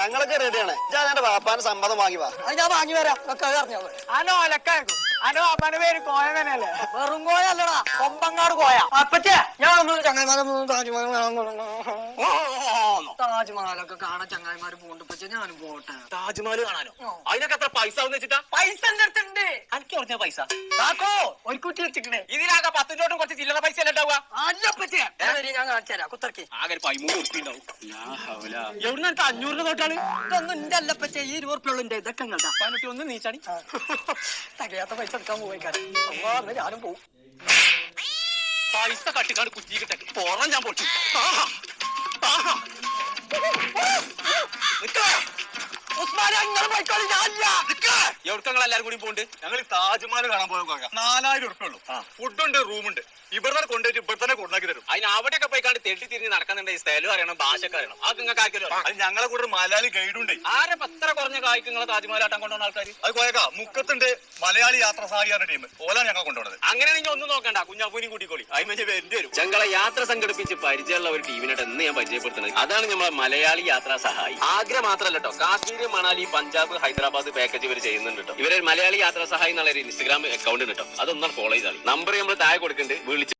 ഞങ്ങളൊക്കെ റെഡിയാണ്. ഞാൻ ബാപ്പാന്റെ സമ്മതം വാങ്ങി വാ. ഞാൻ വാങ്ങി വരാം. ഒക്കെ അനോ അനോ അമ്മന്റെ പേര് കോയ തന്നെയല്ലേ? വെറും കോയ അല്ലടാ കൊമ്പങ്ങാട് കോയ. അപ്പച്ചേ ഞാൻ ഒന്ന് ചങ്ങായിമാരൊന്നും താജ്മഹൽ താജ്മഹലൊക്കെ കാണാൻ ചങ്ങായിമാര് ഞാനും പോട്ടെ. താജ്മഹൽ കാണാനോ? അതിനൊക്കെ എത്ര പൈസ ആവുന്ന വെച്ചിട്ടാ? പൈസ എന്റെ അടുത്തുണ്ട് എനിക്ക് പറഞ്ഞ പൈസ? കാക്കോ ഒരു കുട്ടി വെച്ചിക്കണേ ഇതിലാകെ പത്തിനോട്ടും കുറച്ച് ചില്ലറ പൈസ ഉണ്ടാവുക? ഞാൻ കാണിച്ചു തരാം. കുത്തർക്കി. ആകെ ഒരു പതിമൂന്ന് ഉറുപ്പി ഉണ്ടാവും. എവിടുന്ന് എനിക്ക് അഞ്ഞൂറിന് തൊട്ടാണ് ഇതൊന്നും എന്റെ അല്ല പച്ചേ ഈ ഇരുപത് ഉറുപ്പിയുള്ള ഇതൊക്കെ ഇങ്ങോട്ടാ പതിനെട്ടി ഒന്ന് നീച്ചാടി തകയാത്ത പൈസ എടുക്കാൻ പോയിക്കാരം അമ്മ അന്ന് ഞാനും പോവും. പൈസ കട്ടിക്കാട് കുറ്റി കിട്ടെ പുറം ഞാൻ പൊട്ടി ഉസ്മാൻ നിങ്ങൾ പോയിക്കോളി. ഞാനില്ല. എവിടേക്ക് നിങ്ങൾ എല്ലാരും കൂടി പോണ്ട്? ഞങ്ങൾ താജ്മഹൽ കാണാൻ പോയ നാലായിരം ഉറുപ്പ ഉള്ളൂ. ഫുഡുണ്ട് റൂമുണ്ട്. ഇവിടെ കൊണ്ടുപോയിട്ട് ഇവിടെ തന്നെ കൊണ്ടാക്കി തരും. അതിന് അവിടെയൊക്കെ പോയി കണ്ട് തെണ്ടി തിരിഞ്ഞ് നടക്കുന്നുണ്ട്. ഈ സ്ഥലം അറിയണം ഭാഷയൊക്കെ അറിയണം. അത് നിങ്ങൾക്ക് ആക്കിയല്ലോ അത് ഞങ്ങളെ കൂടെ മലയാളി ഗൈഡ് ഉണ്ട്. ആരെ പത്ര കുറഞ്ഞ കായ്ക്ക് നിങ്ങൾ താജ്മഹൽ ആട്ടം കൊണ്ടുവന്ന ആൾക്കാർ അത് പോയേക്കാ മുക്കത്തുണ്ട് മലയാളി യാത്ര സഹായിയാണ് ടീം ഓലാണ് ഞങ്ങൾ കൊണ്ടുപോകുന്നത് അങ്ങനെ നിങ്ങൾ ഒന്നും നോക്കണ്ട. കുഞ്ഞാപ്പൂനും കൂട്ടിക്കോളി. അതിന് എന്റെ വരും ഞങ്ങളെ യാത്ര സംഘടിപ്പിച്ച് പരിചയമുള്ള ഒരു ടീമിനായിട്ട് എന്ന് ഞാൻ പരിചയപ്പെടുത്തുന്നത്. അതാണ് നമ്മളെ മലയാളി യാത്രാ സഹായി. ആഗ്ര മാത്രമല്ല കേട്ടോ കാശ്മീർ മണാലി പഞ്ചാബ് ഹൈദരാബാദ് പാക്കേജ് ഇവർ ചെയ്യുന്നുണ്ട്. കേട്ടോ ഇവരൊരു മലയാളി യാത്രാ സഹായി എന്നുള്ള ഇൻസ്റ്റാഗ്രാം അക്കൗണ്ട് ഉണ്ട് കേട്ടോ അതൊന്നും ഫോളോ ചെയ്താൽ നമ്പർ നമ്മൾ താഴെ കൊടുക്കുന്നുണ്ട് വിളിച്ച്